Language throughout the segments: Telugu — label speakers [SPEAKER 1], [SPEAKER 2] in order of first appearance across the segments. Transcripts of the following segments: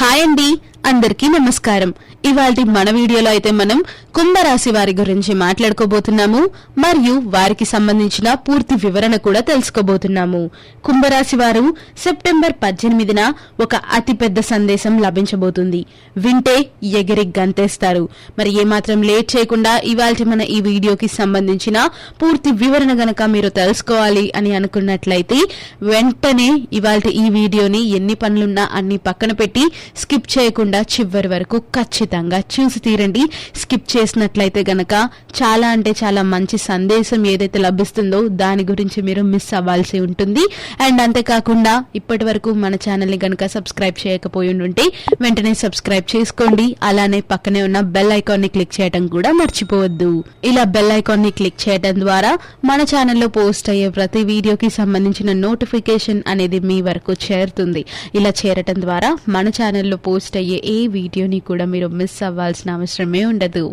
[SPEAKER 1] హాయ్ అండి అందరికీ నమస్కారం. ఇవాళ మన వీడియోలో అయితే మనం కుంభరాశి వారి గురించి మాట్లాడుకోబోతున్నాము మరియు వారికి సంబంధించిన పూర్తి వివరణ కూడా తెలుసుకోబోతున్నాము. కుంభరాశి వారు సెప్టెంబర్ పద్దెనిమిదిన ఒక అతిపెద్ద సందేశం లభించబోతుంది. వింటే ఎగిరి గంతేస్తారు. మరి ఏమాత్రం లేట్ చేయకుండా ఇవాళ మన ఈ వీడియోకి సంబంధించిన పూర్తి వివరణ గనక మీరు తెలుసుకోవాలి అని అనుకున్నట్లయితే వెంటనే ఇవాళ ఈ వీడియోని ఎన్ని పనులున్నా అన్ని పక్కన పెట్టి స్కిప్ చేయకుండా చివరి వరకు ఖచ్చితంగా చూసి తీరండి. స్కిప్ చేసినట్లయితే గనక చాలా అంటే చాలా మంచి సందేశం ఏదైతే లభిస్తుందో దాని గురించి మీరు మిస్ అవ్వాల్సి ఉంటుంది. అండ్ అంతేకాకుండా ఇప్పటి వరకు మన ఛానల్ని గనక సబ్స్క్రైబ్ చేయకపోయి ఉంటే వెంటనే సబ్స్క్రైబ్ చేసుకోండి. అలానే పక్కనే ఉన్న బెల్ ఐకాన్ని క్లిక్ చేయడం కూడా మర్చిపోవద్దు. ఇలా బెల్ ఐకాన్ని క్లిక్ చేయడం ద్వారా మన ఛానల్లో పోస్ట్ అయ్యే ప్రతి వీడియోకి సంబంధించిన నోటిఫికేషన్ అనేది మీ వరకు చేరుతుంది. ఇలా చేరటం ద్వారా మన ఛానల్ ఛానల్లో పోస్ట్ అయ్యే ఏ వీడియోని కూడా మీరు మిస్ అవ్వాల్సిన అవసరమే ఉండదు.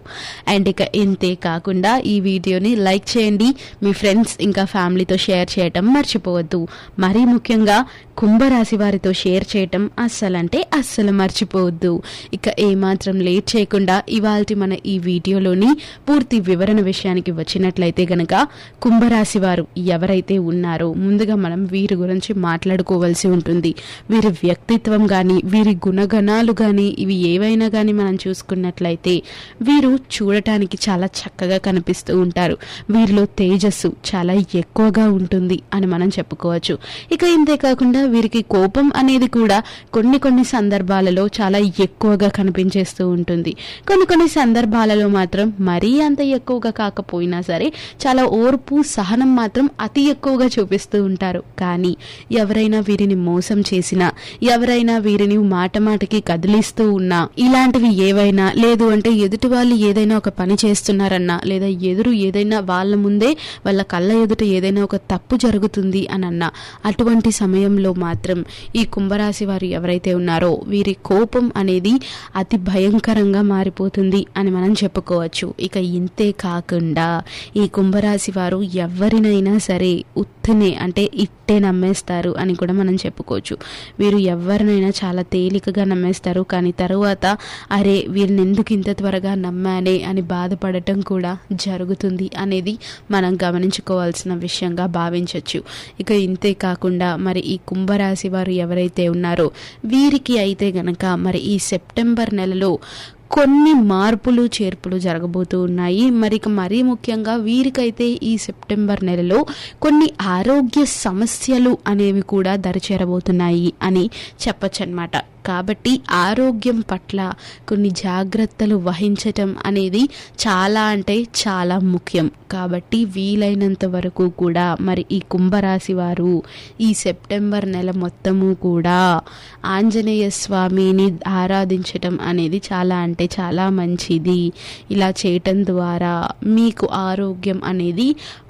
[SPEAKER 1] అండ్ ఇక ఇంతే కాకుండా ఈ వీడియోని లైక్ చేయండి. మీ ఫ్రెండ్స్ ఇంకా ఫ్యామిలీతో షేర్ చేయటం మర్చిపోవద్దు. మరీ ముఖ్యంగా కుంభరాశి వారితో షేర్ చేయటం అస్సలంటే అస్సలు మర్చిపోవద్దు. ఇక ఏమాత్రం లేట్ చేయకుండా ఇవాళ మన ఈ వీడియోలోని పూర్తి వివరణ విషయానికి వచ్చినట్లయితే గనక కుంభరాశి వారు ఎవరైతే ఉన్నారో ముందుగా మనం వీరి గురించి మాట్లాడుకోవాల్సి ఉంటుంది. వీరి వ్యక్తిత్వం కానీ వీరి గుణగణాలు కానీ ఇవి ఏవైనా కానీ మనం చూసుకున్నట్లయితే వీరు చూడటానికి చాలా చక్కగా కనిపిస్తూ ఉంటారు. వీరిలో తేజస్సు చాలా ఎక్కువగా ఉంటుంది అని మనం చెప్పుకోవచ్చు. ఇక ఇంతే కాకుండా వీరికి కోపం అనేది కూడా కొన్ని కొన్ని సందర్భాలలో చాలా ఎక్కువగా కనిపించేస్తూ ఉంటుంది. కొన్ని కొన్ని సందర్భాలలో మాత్రం మరీ అంత ఎక్కువగా కాకపోయినా సరే చాలా ఓర్పు సహనం మాత్రం అతి ఎక్కువగా చూపిస్తూ ఉంటారు. కానీ ఎవరైనా వీరిని మోసం చేసినా ఎవరైనా వీరిని మాట మాటకి కదిలిస్తూ ఉన్నా ఇలాంటివి ఏవైనా లేదు అంటే ఎదుటి వాళ్ళు ఏదైనా ఒక పని చేస్తున్నారన్నా లేదా ఎదురు ఏదైనా వాళ్ళ ముందే వాళ్ళ కళ్ళ ఎదుట ఏదైనా ఒక తప్పు జరుగుతుంది అని అన్నా అటువంటి సమయంలో మాత్రం ఈ కుంభరాశి వారు ఎవరైతే ఉన్నారో వీరి కోపం అనేది అతి భయంకరంగా మారిపోతుంది అని మనం చెప్పుకోవచ్చు. ఇక ఇంతే కాకుండా ఈ కుంభరాశి వారు ఎవరినైనా సరే ఉత్తనే అంటే ఇట్టే నమ్మేస్తారు అని కూడా మనం చెప్పుకోవచ్చు. వీరు ఎవరినైనా చాలా తేలిక చక్కగా నమ్మేస్తారు. కానీ తరువాత అరే వీరిని ఎందుకు ఇంత త్వరగా నమ్మానే అని బాధపడటం కూడా జరుగుతుంది అనేది మనం గమనించుకోవాల్సిన విషయంగా భావించవచ్చు ఇక ఇంతే కాకుండా మరి ఈ కుంభరాశి వారు ఎవరైతే ఉన్నారో వీరికి అయితే గనక మరి ఈ సెప్టెంబర్ నెలలో కొన్ని మార్పులు చేర్పులు జరగబోతూ ఉన్నాయి. మరి మరీ ముఖ్యంగా వీరికైతే ఈ సెప్టెంబర్ నెలలో కొన్ని ఆరోగ్య సమస్యలు అనేవి కూడా దరిచేరబోతున్నాయి అని చెప్పచ్చు అనమాట కాబట్టి ఆరోగ్యం పట్ల కొన్ని జాగ్రత్తలు వహించటం అనేది చాలా అంటే చాలా ముఖ్యం. కాబట్టి వీలైనంత వరకు కూడా మరి ఈ కుంభరాశి వారు ఈ సెప్టెంబర్ నెల మొత్తము కూడా ఆంజనేయ స్వామిని ఆరాధించటం అనేది చాలా అంటే చాలా మంచిది. ఇలా చేయటం ద్వారా మీకు ఆరోగ్యం అనేది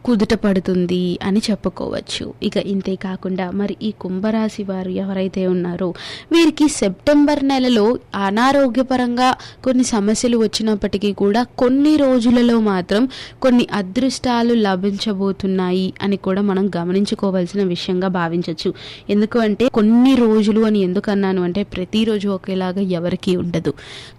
[SPEAKER 1] కుదుట పడుతుంది అని చెప్పుకోవచ్చు. ఇక ఇంతే కాకుండా మరి ఈ కుంభరాశి వారు ఎవరైతే ఉన్నారో వీరికి సెప్టెంబర్ నెలలో అనారోగ్యపరంగా కొన్ని సమస్యలు వచ్చినప్పటికీ కూడా కొన్ని రోజులలో మాత్రం కొన్ని అదృష్టాలు లభించబోతున్నాయి అని కూడా మనం గమనించుకోవాల్సిన విషయంగా భావించవచ్చు ఎందుకు అంటే కొన్ని రోజులు అని ఎందుకు అన్నాను అంటే ప్రతిరోజు ఒకేలాగా ఎవరికీ ఉండదు.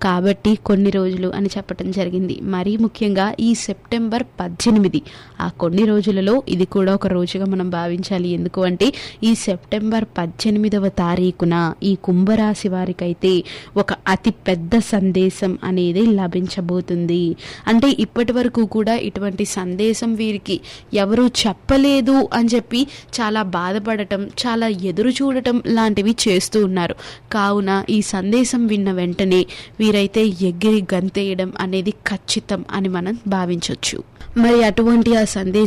[SPEAKER 1] కాబట్టి కొన్ని రోజులు అని చెప్పడం జరిగింది. మరీ ముఖ్యంగా ఈ సెప్టెంబర్ పద్దెనిమిది ఆ కొన్ని రోజులలో ఇది కూడా ఒక రోజుగా మనం భావించాలి. ఎందుకు అంటే ఈ సెప్టెంబర్ పద్దెనిమిదవ తారీఖున ఈ కుంభరాశి వారికైతే ఒక అతి పెద్ద సందేశం అనేది లభించబోతుంది. అంటే ఇప్పటి వరకు కూడా ఇటువంటి సందేశం వీరికి ఎవరు చెప్పలేదు అని చెప్పి చాలా బాధపడటం చాలా ఎదురు చూడటం లాంటివి చేస్తూ ఉన్నారు. కావున ఈ సందేశం విన్న వెంటనే వీరైతే ఎగిరి గంతేయడం అనేది ఖచ్చితం అని మనం భావించవచ్చు మరి అటువంటి ఆ సందేశం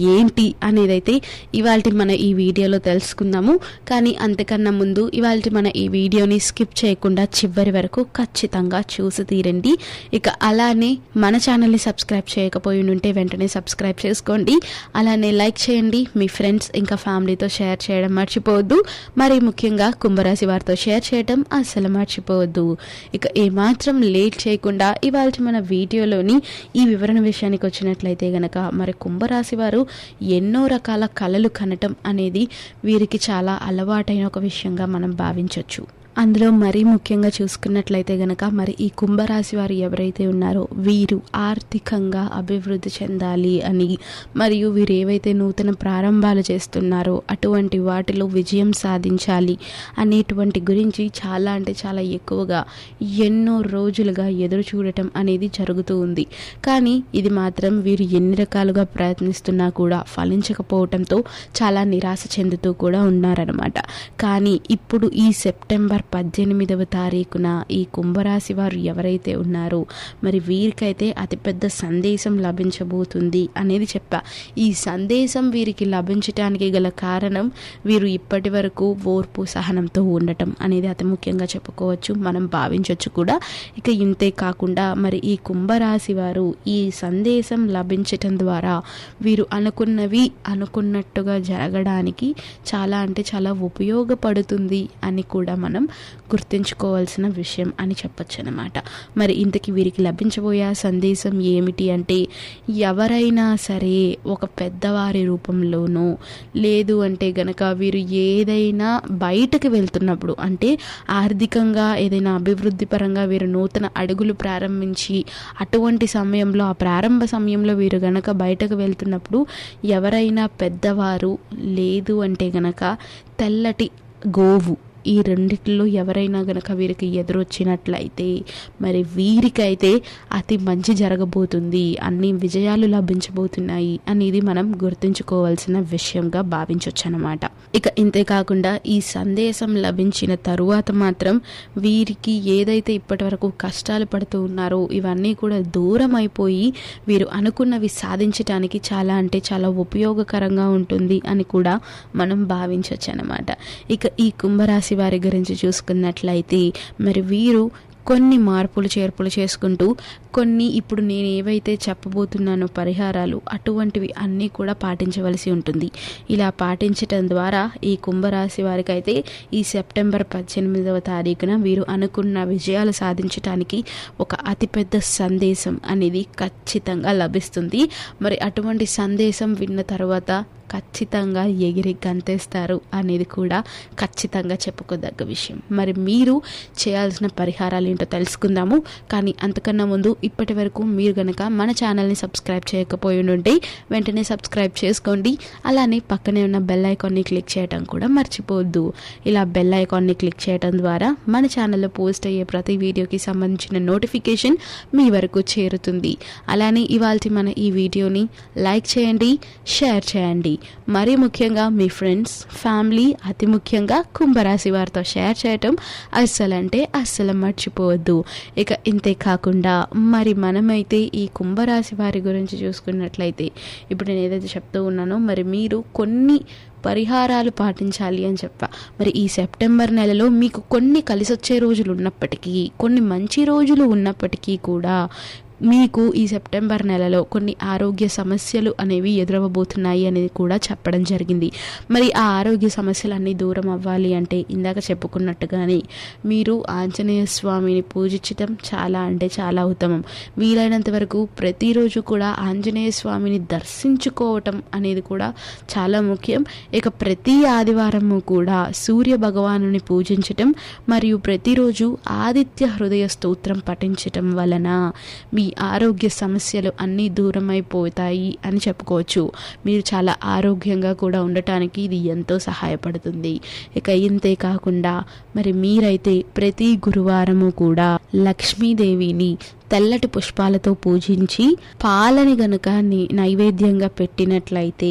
[SPEAKER 1] ఏంటి అనేదైతే ఇవాళ మన ఈ వీడియోలో తెలుసుకుందాము. కానీ అంతకన్నా ముందు ఇవాళ మన ఈ వీడియోని స్కిప్ చేయకుండా చివరి వరకు ఖచ్చితంగా చూసి తీరండి. ఇక అలానే మన ఛానల్ని సబ్స్క్రైబ్ చేయకపోయి ఉంటే వెంటనే సబ్స్క్రైబ్ చేసుకోండి. అలానే లైక్ చేయండి. మీ ఫ్రెండ్స్ ఇంకా ఫ్యామిలీతో షేర్ చేయడం మర్చిపోవద్దు. మరి ముఖ్యంగా కుంభరాశి వారితో షేర్ చేయడం అస్సలు మర్చిపోవద్దు. ఇక ఏమాత్రం లేట్ చేయకుండా ఇవాళ మన వీడియోలోని ఈ వివరణ విషయానికి వచ్చినట్లయితే గనక మరి కుంభరాశి వారు ఎన్నో రకాల కళలు కనటం అనేది వీరికి చాలా అలవాటైన ఒక విషయంగా మనం భావించవచ్చు అందులో మరీ ముఖ్యంగా చూసుకున్నట్లయితే గనక మరి ఈ కుంభరాశి వారు ఎవరైతే ఉన్నారో వీరు ఆర్థికంగా అభివృద్ధి చెందాలి అని మరియు వీరు ఏవైతే నూతన ప్రారంభాలు చేస్తున్నారో అటువంటి వాటిలో విజయం సాధించాలి అనేటువంటి గురించి చాలా అంటే చాలా ఎక్కువగా ఎన్నో రోజులుగా ఎదురు చూడటం అనేది జరుగుతూ ఉంది. కానీ ఇది మాత్రం వీరు ఎన్ని రకాలుగా ప్రయత్నిస్తున్నా కూడా ఫలించకపోవటంతో చాలా నిరాశ చెందుతూ కూడా ఉన్నారనమాట కానీ ఇప్పుడు ఈ సెప్టెంబర్ పద్దెనిమిదవ తారీఖున ఈ కుంభరాశి వారు ఎవరైతే ఉన్నారో మరి వీరికైతే అతిపెద్ద సందేశం లభించబోతుంది అనేది చెప్పా. ఈ సందేశం వీరికి లభించటానికి గల కారణం వీరు ఇప్పటి వరకు ఓర్పు సహనంతో ఉండటం అనేది అతి ముఖ్యంగా చెప్పుకోవచ్చు. మనం భావించవచ్చు కూడా. ఇక ఇంతే కాకుండా మరి ఈ కుంభరాశి వారు ఈ సందేశం లభించటం ద్వారా వీరు అనుకున్నవి అనుకున్నట్టుగా జరగడానికి చాలా అంటే చాలా ఉపయోగపడుతుంది అని కూడా మనం గుర్తుంచుకోవాల్సిన విషయం అని చెప్పొచ్చు అనమాట మరి ఇంతకి వీరికి లభించబోయే సందేశం ఏమిటి అంటే ఎవరైనా సరే ఒక పెద్దవారి రూపంలోనో లేదు అంటే గనక వీరు ఏదైనా బయటకు వెళ్తున్నప్పుడు అంటే ఆర్థికంగా ఏదైనా అభివృద్ధి పరంగా వీరు నూతన అడుగులు ప్రారంభించి అటువంటి సమయంలో ఆ ప్రారంభ సమయంలో వీరు గనక బయటకు వెళ్తున్నప్పుడు ఎవరైనా పెద్దవారు లేదు అంటే గనక తెల్లటి గోవు ఈ రెండిట్లో ఎవరైనా గనక వీరికి ఎదురొచ్చినట్లయితే మరి వీరికైతే అతి మంచి జరగబోతుంది అన్ని విజయాలు లభించబోతున్నాయి అనేది మనం గుర్తుంచుకోవాల్సిన విషయంగా భావించవచ్చు అనమాట ఇక ఇంతే కాకుండా ఈ సందేశం లభించిన తరువాత మాత్రం వీరికి ఏదైతే ఇప్పటి వరకు కష్టాలు పడుతూ ఉన్నారో ఇవన్నీ కూడా దూరం అయిపోయి వీరు అనుకున్నవి సాధించటానికి చాలా అంటే చాలా ఉపయోగకరంగా ఉంటుంది అని కూడా మనం భావించవచ్చు అనమాట ఇక ఈ కుంభరాశి వారి గురించి చూసుకున్నట్లయితే మరి వీరు కొన్ని మార్పులు చేర్పులు చేసుకుంటూ కొన్ని ఇప్పుడు నేను ఏవైతే చెప్పబోతున్నానో పరిహారాలు అటువంటివి అన్నీ కూడా పాటించవలసి ఉంటుంది. ఇలా పాటించటం ద్వారా ఈ కుంభరాశి వారికి అయితే ఈ సెప్టెంబర్ పద్దెనిమిదవ తారీఖున వీరు అనుకున్న విజయాలు సాధించడానికి ఒక అతిపెద్ద సందేశం అనేది ఖచ్చితంగా లభిస్తుంది. మరి అటువంటి సందేశం విన్న తర్వాత ఖచ్చితంగా ఎగిరి గంతేస్తారు అనేది కూడా ఖచ్చితంగా చెప్పుకోదగ్గ విషయం. మరి మీరు చేయాల్సిన పరిహారాలు ఏంటో తెలుసుకుందాము. కానీ అంతకన్నా ముందు ఇప్పటి వరకు మీరు గనక మన ఛానల్ని సబ్స్క్రైబ్ చేయకపోయి ఉంటే వెంటనే సబ్స్క్రైబ్ చేసుకోండి. అలానే పక్కనే ఉన్న బెల్ ఐకాన్ని క్లిక్ చేయడం కూడా మర్చిపోవద్దు. ఇలా బెల్ ఐకాన్ని క్లిక్ చేయడం ద్వారా మన ఛానల్లో పోస్ట్ అయ్యే ప్రతి వీడియోకి సంబంధించిన నోటిఫికేషన్ మీ వరకు చేరుతుంది. అలానే ఇవాళ మన ఈ వీడియోని లైక్ చేయండి షేర్ చేయండి. మరీ ముఖ్యంగా మీ ఫ్రెండ్స్ ఫ్యామిలీ అతి ముఖ్యంగా కుంభరాశి వారితో షేర్ చేయటం అస్సలు అంటే అస్సలు మర్చిపోవద్దు. ఇక ఇంతే కాకుండా మరి మనమైతే ఈ కుంభరాశి వారి గురించి చూసుకున్నట్లయితే ఇప్పుడు నేను ఏదైతే చెప్తూ ఉన్నానో మరి మీరు కొన్ని పరిహారాలు పాటించాలి అని చెప్పా. మరి ఈ సెప్టెంబర్ నెలలో మీకు కొన్ని కలిసొచ్చే రోజులు ఉన్నప్పటికీ కొన్ని మంచి రోజులు ఉన్నప్పటికీ కూడా మీకు ఈ సెప్టెంబర్ నెలలో కొన్ని ఆరోగ్య సమస్యలు అనేవి ఎదురవబోతున్నాయి అనేది కూడా చెప్పడం జరిగింది. మరి ఆ ఆరోగ్య సమస్యలు అన్నీ దూరం అవ్వాలి అంటే ఇందాక చెప్పుకున్నట్టుగానే మీరు ఆంజనేయ స్వామిని పూజించటం చాలా అంటే చాలా ఉత్తమం. వీలైనంత వరకు ప్రతిరోజు కూడా ఆంజనేయ స్వామిని దర్శించుకోవటం అనేది కూడా చాలా ముఖ్యం. ఇక ప్రతి ఆదివారము కూడా సూర్య భగవానుని పూజించటం మరియు ప్రతిరోజు ఆదిత్య హృదయ స్తోత్రం పఠించటం వలన మీ ఆరోగ్య సమస్యలు అన్నీ దూరమైపోతాయి అని చెప్పుకోవచ్చు. మీరు చాలా ఆరోగ్యంగా కూడా ఉండటానికి ఇది ఎంతో సహాయపడుతుంది. ఇక ఇంతే కాకుండా మరి మీరైతే ప్రతి గురువారము కూడా లక్ష్మీదేవిని తెల్లటి పుష్పాలతో పూజించి పాలని గనుక నైవేద్యంగా పెట్టినట్లయితే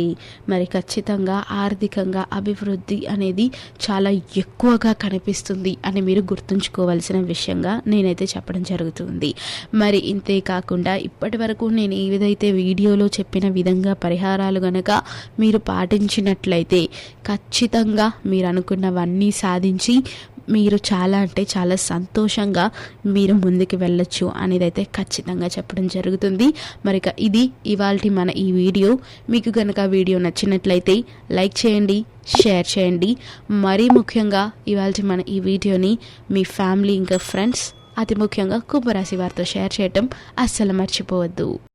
[SPEAKER 1] మరి ఖచ్చితంగా ఆర్థికంగా అభివృద్ధి అనేది చాలా ఎక్కువగా కనిపిస్తుంది అని మీరు గుర్తుంచుకోవాల్సిన విషయంగా నేనైతే చెప్పడం జరుగుతుంది. మరి ఇంతే కాకుండా ఇప్పటి వరకు నేను ఏదైతే వీడియోలో చెప్పిన విధంగా పరిహారాలు గనక మీరు పాటించినట్లయితే ఖచ్చితంగా మీరు అనుకున్నవన్నీ సాధించి మీరు చాలా అంటే చాలా సంతోషంగా మీరు ముందుకు వెళ్ళొచ్చు అనేది అయితే ఖచ్చితంగా చెప్పడం జరుగుతుంది. మరి ఇది ఇవాళ మన ఈ వీడియో. మీకు కనుక వీడియో నచ్చినట్లయితే లైక్ చేయండి షేర్ చేయండి. మరీ ముఖ్యంగా ఇవాళ మన ఈ వీడియోని మీ ఫ్యామిలీ ఇంకా ఫ్రెండ్స్ అతి ముఖ్యంగా కుంభరాశి వారితో షేర్ చేయటం అస్సలు మర్చిపోవద్దు.